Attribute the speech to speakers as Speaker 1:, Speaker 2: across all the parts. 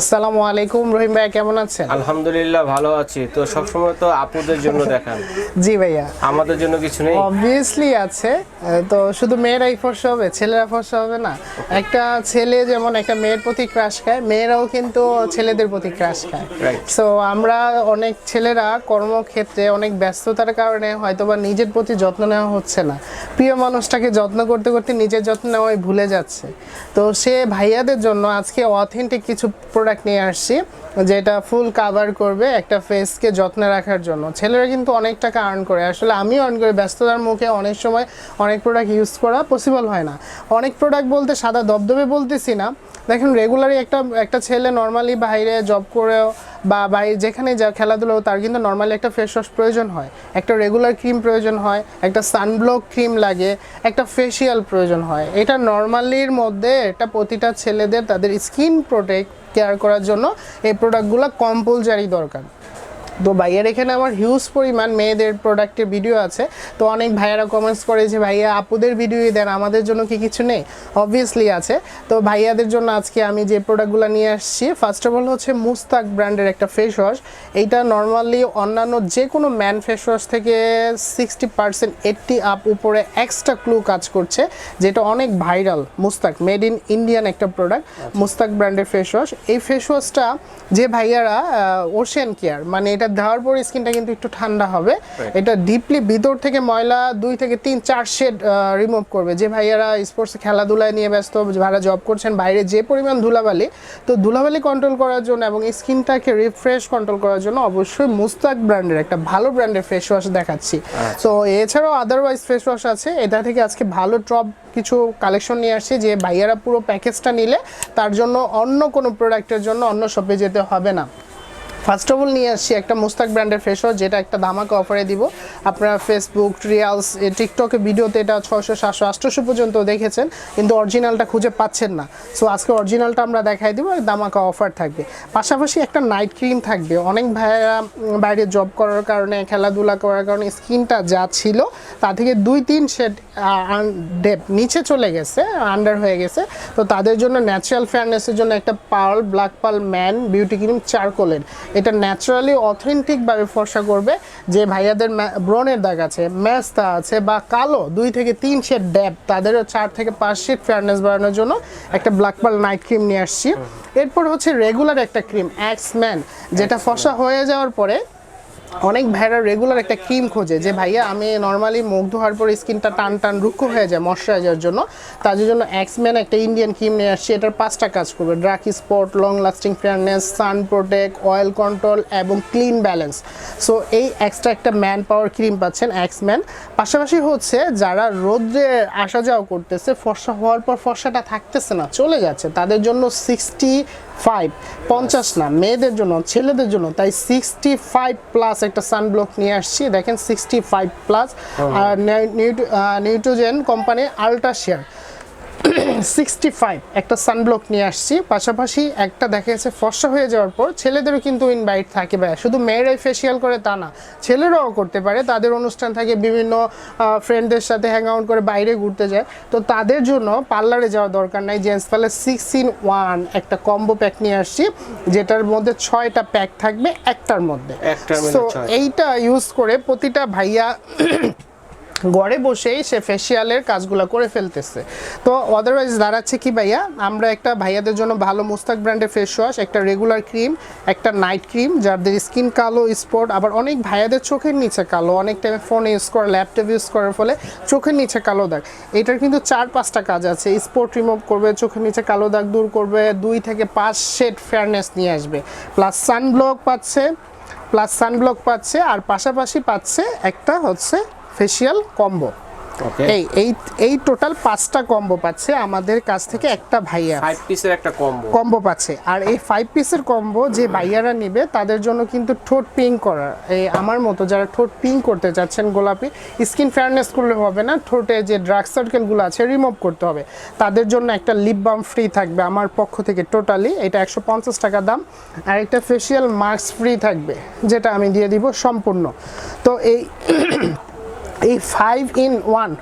Speaker 1: আসসালামু আলাইকুম রহিম ভাই কেমন আছেন?
Speaker 2: আলহামদুলিল্লাহ ভালো আছি। তো সবসময় তো আপুদের জন্য দেখান।
Speaker 1: জি ভাইয়া।
Speaker 2: আমাদের জন্য কিছু নেই?
Speaker 1: অবভিয়াসলি আছে। তো শুধু মেয়েরাই ফর্সা হবে ছেলেরা ফর্সা হবে না। একটা ছেলে যেমন একটা মেয়ের প্রতি ক্রাশ খায় মেয়েরাও কিন্তু ছেলেদের প্রতি ক্রাশ খায়. সো আমরা অনেক ছেলেরা কর্মক্ষেত্রে অনেক ব্যস্ততার কারণে হয়তোবা নিজের প্রতি যত্ন নেওয়া হচ্ছে না। প্রিয় মানুষটাকে যত্ন করতে করতে নিজের যত্ন নেওয়াই ভুলে যাচ্ছে। তো সে ভাইয়াদের জন্য আজকে অথেন্টিক কিছু প্রোডাক্ট নিয়ে আসছি, যেটা ফুল কাভার করবে একটা ফেসকে যত্নে রাখার জন্য। ছেলেরা কিন্তু অনেক টাকা আর্ন করে। আসলে আমি আর্ন করি, ব্যস্ততার মুখে অনেক সময় অনেক প্রোডাক্ট ইউজ করা পসিবল হয় না। অনেক প্রোডাক্ট বলতে সাদা দবদবে বলতেছি না। দেখেন রেগুলারই একটা একটা ছেলে নর্মালি বাইরে জব করেও বা বাইরে যেখানে যা খেলাধুলো, তার কিন্তু নর্মালি একটা ফেস ওয়াশ প্রয়োজন হয়। একটা রেগুলার ক্রিম প্রয়োজন হয়, একটা সানব্লক ক্রিম লাগে, একটা ফেসিয়াল প্রয়োজন হয়। এটা নর্মালির মধ্যে এটা প্রতিটা ছেলেদের তাদের স্কিন প্রোটেক্ট কেয়ার করার জন্য এই প্রোডাক্টগুলো কম্পালসারি দরকার। তো ভাইয়ার এখানে আমার হিউজ পরিমাণ মেয়েদের প্রোডাক্টের ভিডিও আছে। তো অনেক ভাইয়ারা কমেন্টস করে যে ভাইয়া আপুদের ভিডিওই দেন আমাদের জন্য কি কিছু নেই? অবভিয়াসলি আছে। তো ভাইয়াদের জন্য আজকে আমি যে প্রোডাক্টগুলো নিয়ে আসছি ফার্স্ট অফ অল হচ্ছে মুস্তাক ব্র্যান্ডের একটা ফেস ওয়াশ এইটা নর্মালি অন্যান্য যে কোনো ম্যান ফেস ওয়াশ থেকে সিক্সটি পার্সেন্ট এইট্টি আপ উপরে এক্সট্রা ক্লু কাজ করছে যেটা অনেক viral Mushtaq made in Indian একটা প্রোডাক্ট মুস্তাক ব্র্যান্ডের ফেস ওয়াশ এই ফেস ওয়াশটা যে ভাইয়ারা ওশেন কেয়ার মানে এটা দেওয়ার পর স্কিনটা কিন্তু একটু ঠান্ডা হবে। এটা ডিপলি ভিতর থেকে ময়লা দুই থেকে তিন চার শেড রিমুভ করবে। যে ভাইয়ারা স্পোর্টস খেলাধুলায় নিয়ে ব্যস্ত যারা জব করছেন বাইরে যে পরিমাণ ধুলাবালি তো ধুলাবালি কন্ট্রোল করার জন্য এবং স্কিনটাকে রিফ্রেশ কন্ট্রোল করার জন্য অবশ্যই মুস্তাক ব্র্যান্ডের একটা ভালো ব্র্যান্ডের ফেস ওয়াশ দেখাচ্ছি। তো এছাড়াও আদারওয়াইজ ফেস ওয়াশ আছে। এটা থেকে আজকে ভালো টপ কিছু কালেকশন নিয়ে আসছি যে ভাইয়ারা পুরো প্যাকেজটা নিলে তার জন্য অন্য কোনো প্রোডাক্টের জন্য অন্য শপে যেতে হবে না। ফার্স্ট অফ অল নিয়ে আসছি একটা মুস্তাক ব্র্যান্ডের ফেস ওয়াশ যেটা একটা ধামাকা অফারে দিব। আপনারা ফেসবুক রিয়ালস টিকটকে ভিডিওতে এটা ছশো সাতশো, আটশোশো পর্যন্ত দেখেছেন, কিন্তু অরিজিনালটা খুঁজে পাচ্ছেন না। সো আজকে অরিজিনালটা আমরা দেখাই দিব, আর অফার থাকবে। পাশাপাশি একটা নাইট ক্রিম থাকবে। অনেক ভাইয়েরা বাইরে জব করার কারণে, খেলাধুলা করার কারণে স্কিনটা যা ছিল, তা থেকে দুই, তিন শেড ডেপ নিচে চলে গেছে আন্ডার হয়ে গেছে। তো তাদের জন্য ন্যাচারাল ফেয়ারনেসের জন্য একটা pearl black pearl man beauty cream চারকোলের এটা ন্যাচারালি অথেন্টিকভাবে ফর্সা করবে যে ভাইয়াদের ব্রনের দাগ আছে ম্যাস্তা আছে বা কালো দুই থেকে তিন শেড ড্যাপ তাদেরও চার থেকে পাঁচ শেড ফেয়ারনেস বাড়ানোর জন্য একটা ব্ল্যাক পাল নাইট ক্রিম নিয়ে আসছি। এরপর হচ্ছে রেগুলার একটা ক্রিম অ্যাক্স ম্যান যেটা ফসা হয়ে যাওয়ার পরে অনেক ভাইরা রেগুলার একটা ক্রিম খোঁজে যে, ভাইয়া, আমি নর্মালি মুখ ধোয়ার পর স্কিনটা টান টান রুক্ষ হয়ে যায় ময়শ্চারাইজার জন্য। তার জন্য এক্সম্যান একটা ইন্ডিয়ান ক্রিম নিয়ে আসছে। এটার পাঁচটা কাজ করবে। Dark spot long lasting fairness sun protect oil control এবং ক্লিন ব্যালেন্স সো এই এক্সট্রা একটা man power cream X man X-Men পাশাপাশি হচ্ছে যারা রোদ্রে আসা যাওয়া করতেছে, ফর্সা হওয়ার পর ফর্সাটা থাকতেছে না, চলে যাচ্ছে। তাদের জন্য সিক্সটি ফাইভ পঞ্চাশ না মেয়েদের জন্য ছেলেদের জন্য তাই সিক্সটি ফাইভ প্লাস একটা সানব্লক নিয়ে আসছি। দেখেন সিক্সটি ফাইভ প্লাস আর Neutrogena company ultra sheer sixty five একটা সানব্লক নিয়ে আসছি। পাশাপাশি একটা দেখা গেছে ফর্সা হয়ে যাওয়ার পর ছেলেদেরও কিন্তু ইনভাইট থাকে ভাই শুধু মেয়েরাই ফেসিয়াল করে তা না ছেলেরাও করতে পারে। তাদের অনুষ্ঠান থাকে বিভিন্ন ফ্রেন্ডদের সাথে হ্যাং আউট করে বাইরে ঘুরতে যায়। তো তাদের জন্য পার্লারে যাওয়ার দরকার নাই। Gents parlour six in one একটা কম্বো প্যাক নিয়ে আসছি যেটার মধ্যে ছয়টা প্যাক থাকবে একটার মধ্যে।
Speaker 2: ছয়টা।
Speaker 1: এইটা ইউজ করে প্রতিটা ভাইয়া ঘরে বসেই সে ফেসিয়ালের কাজগুলো করে ফেলতেছে। তো আদারওয়াইজ দাঁড়াচ্ছে কি ভাইয়া? আমরা একটা ভাইয়াদের জন্য ভালো মুস্তাক ব্র্যান্ডের ফেস ওয়াশ একটা রেগুলার ক্রিম একটা নাইট ক্রিম যাদের স্কিন কালো স্পট আবার অনেক ভাইয়াদের চোখের নিচে কালো। অনেক টাইমে ফোন ইউজ করে ল্যাপটপ ইউজ করার ফলে চোখের নিচে কালো দাগ। এটার কিন্তু চার পাঁচটা কাজ আছে। স্পট রিমুভ করবে, চোখের নিচে কালো দাগ দূর করবে, দুই থেকে পাঁচ শেড ফেয়ারনেস নিয়ে আসবে। প্লাস সানব্লক পাচ্ছে প্লাস সানব্লক পাচ্ছে, আর পাশাপাশি পাচ্ছে একটা হচ্ছে ফেসিয়াল কম্বো এই এই এই টোটাল পাঁচটা কম্বো পাচ্ছে আমাদের কাছ থেকে একটা ভাইয়া।
Speaker 2: ফাইভ পিসের একটা কম্বো
Speaker 1: কম্বো পাচ্ছে। আর এই ফাইভ পিসের কম্বো যে ভাইয়ারা নিবে তাদের জন্য কিন্তু ঠোঁট পিঙ্ক করা। এই আমার মতো যারা ঠোঁট পিঙ্ক করতে চাচ্ছেন গোলাপি স্কিন ফেয়ারনেস করলে হবে না। ঠোঁটে যে ড্রাগ সার্কেলগুলো আছে রিমুভ করতে হবে। তাদের জন্য একটা লিপ বাম ফ্রি থাকবে আমার পক্ষ থেকে টোটালি এটা একশো পঞ্চাশ টাকা দাম। আর একটা ফেসিয়াল মাস্ক ফ্রি থাকবে যেটা আমি দিয়ে দিব সম্পূর্ণ। তো এই এই five in one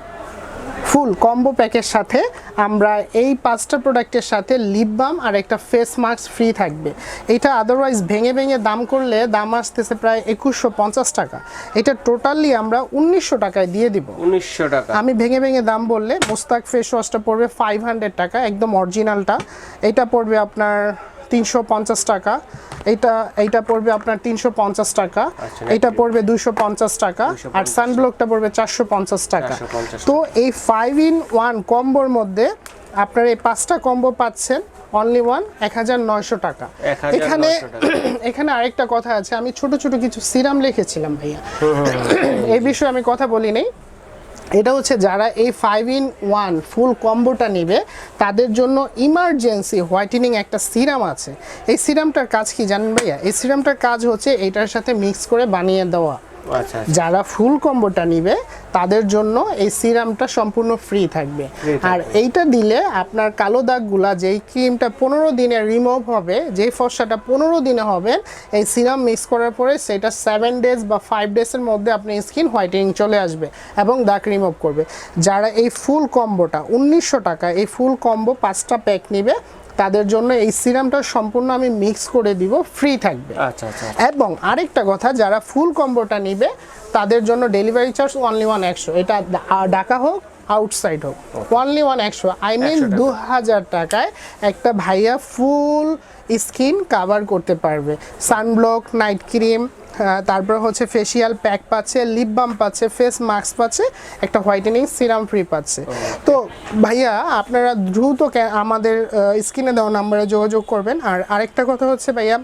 Speaker 1: full combo প্যাকের সাথে আমরা এই পাঁচটা প্রোডাক্টের সাথে লিপ বাম আর একটা ফেস মাস্ক ফ্রি থাকবে। এটা আদারওয়াইজ ভেঙে ভেঙে দাম করলে দাম আসতেছে প্রায় একুশশো পঞ্চাশ টাকা। এটা টোটালি আমরা উনিশশো টাকায় দিয়ে দিব।
Speaker 2: উনিশশো টাকা।
Speaker 1: আমি ভেঙে ভেঙে দাম বললে মোস্তাক ফেস ওয়াশটা পড়বে ফাইভ হান্ড্রেড টাকা একদম অরিজিনালটা এটা পড়বে আপনার তিনশো পঞ্চাশ টাকা। এইটা এইটা পড়বে আপনার তিনশো পঞ্চাশ টাকা।
Speaker 2: আচ্ছা,
Speaker 1: এটা পড়বে দুশো পঞ্চাশ টাকা। আর সানব্লকটা পড়বে চারশো পঞ্চাশ টাকা। তো এই ফাইভ ইন ওয়ান কম্বোর মধ্যে আপনার এই পাঁচটা কম্বো পাচ্ছেন অনলি ওয়ান এক হাজার নয়শো টাকা। এখানে এখানে আরেকটা কথা আছে আমি ছোট ছোট কিছু সিরাম লিখেছিলাম ভাইয়া। এই বিষয়ে আমি কথা বলি নেই। এটা হচ্ছে যারা এই ফাইভ ইন ওয়ান ফুল কম্বোটা নেবে, তাদের জন্য ইমার্জেন্সি হোয়াইটেনিং একটা সিরাম আছে। এই সিরামটার কাজ কি জানেন ভাইয়া? এই সিরামটার কাজ হচ্ছে এটার সাথে মিক্স করে বানিয়ে দেওয়া। যারা ফুল কম্বোটা নিবে তাদের জন্য এই সিরামটা সম্পূর্ণ ফ্রি থাকবে। আর এইটা দিলে আপনার কালো দাগগুলা যেই ক্রিমটা পনেরো দিনে রিমুভ হবে যেই ফর্সাটা পনেরো দিনে হবে এই সিরাম মিক্স করার পরে সেটা সেভেন ডেজ বা ফাইভ ডেজের মধ্যে আপনি স্কিন হোয়াইটেনিং চলে আসবে এবং দাগ রিমুভ করবে। যারা এই ফুল কম্বোটা উনিশশো টাকা এই ফুল কম্বো পাঁচটা প্যাক নিবে তাদের জন্য এই সিরামটা সম্পূর্ণ আমি মিক্স করে দিব ফ্রি থাকবে।
Speaker 2: আচ্ছা আচ্ছা
Speaker 1: এবং আরেকটা কথা যারা ফুল কম্বোটা নিবে তাদের জন্য ডেলিভারি চার্জ অনলি ওয়ান একশো। এটা ঢাকা হোক আউটসাইড হোক অনলি ওয়ান একশো। আই মিন দু হাজার টাকায় একটা ভাইয়া ফুল স্কিন কাভার করতে পারবে। সানব্লক নাইট ক্রিম তারপর হচ্ছে ফেসিয়াল প্যাক পাচ্ছে লিপ বাম পাচ্ছে ফেস মাস্ক পাচ্ছে একটা হোয়াইটেনিং সিরাম ফ্রি পাচ্ছে। তো ভাইয়া আপনারা দ্রুত আমাদের স্ক্রিনে দেওয়া নাম্বারে যোগাযোগ করবেন। আর আরেকটা কথা হচ্ছে ভাইয়া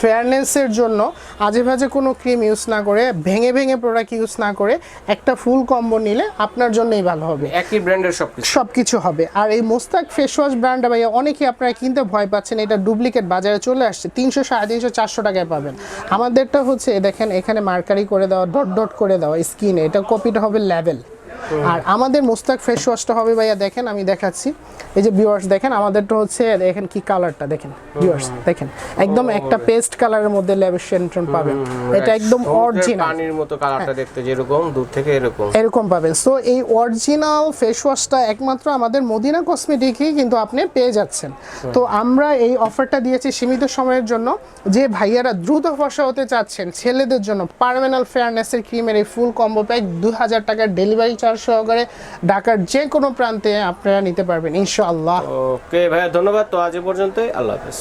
Speaker 1: ফেয়ারনেসের জন্য আজে ভাজে কোনো ক্রিম ইউজ না করে ভেঙে ভেঙে প্রোডাক্ট ইউজ না করে একটা ফুল কম্বো নিলে আপনার জন্যই ভালো হবে।
Speaker 2: একই ব্র্যান্ডের সব
Speaker 1: সব কিছু হবে। আর এই মোস্তাক ফেস ওয়াশ ব্র্যান্ডটা ভাইয়া অনেকেই আপনারা কিনতে ভয় পাচ্ছেন এটা ডুপ্লিকেট বাজারে চলে আসছে তিনশো সাড়ে তিনশো চারশো টাকায় পাবেন। আমাদেরটা হচ্ছে দেখেন এখানে মার্কারি করে দেওয়া ডট ডট করে দেওয়া স্কিনে এটা কপিটা হবে লেভেল আর আমাদের মোস্তাক ফেস ওয়াশটা হবে ভাইয়া দেখেন আমি দেখাচ্ছি। এই যে ভিউয়ার্স দেখেন আমাদেরটা হচ্ছে দেখেন কি কালারটা দেখেন ভিউয়ার্স দেখেন। একদম একটা পেস্ট কালারের মধ্যে সেন্ট্রন পাবেন। এটা একদম অরিজিনাল
Speaker 2: পানির মতো কালারটা দেখতে যেরকম দূর থেকে এরকম।
Speaker 1: এরকম পাবেন। সো এই অরিজিনাল ফেস ওয়াশটা একমাত্র আমাদের মদিনা কসমেটিকই কিন্তু আপনি পেয়ে যাচ্ছেন। তো আমরা এই অফারটা দিয়েছি সীমিত সময়ের জন্য। যে ভাইয়ারা দ্রুত ফসা হতে চাচ্ছেন ছেলেদের জন্য পার্মানেন্ট ফেয়ারনেসের ক্রিমের এই ফুল কম্বো প্যাক দু হাজার টাকার ডেলিভারি চার্জ সহকারে ঢাকার যে কোনো প্রান্তে আপনারা নিতে পারবেন, ইনশাআল্লাহ।
Speaker 2: ওকে ভাইয়া, ধন্যবাদ। তো আজ পর্যন্তই। আল্লাহ হাফেজ।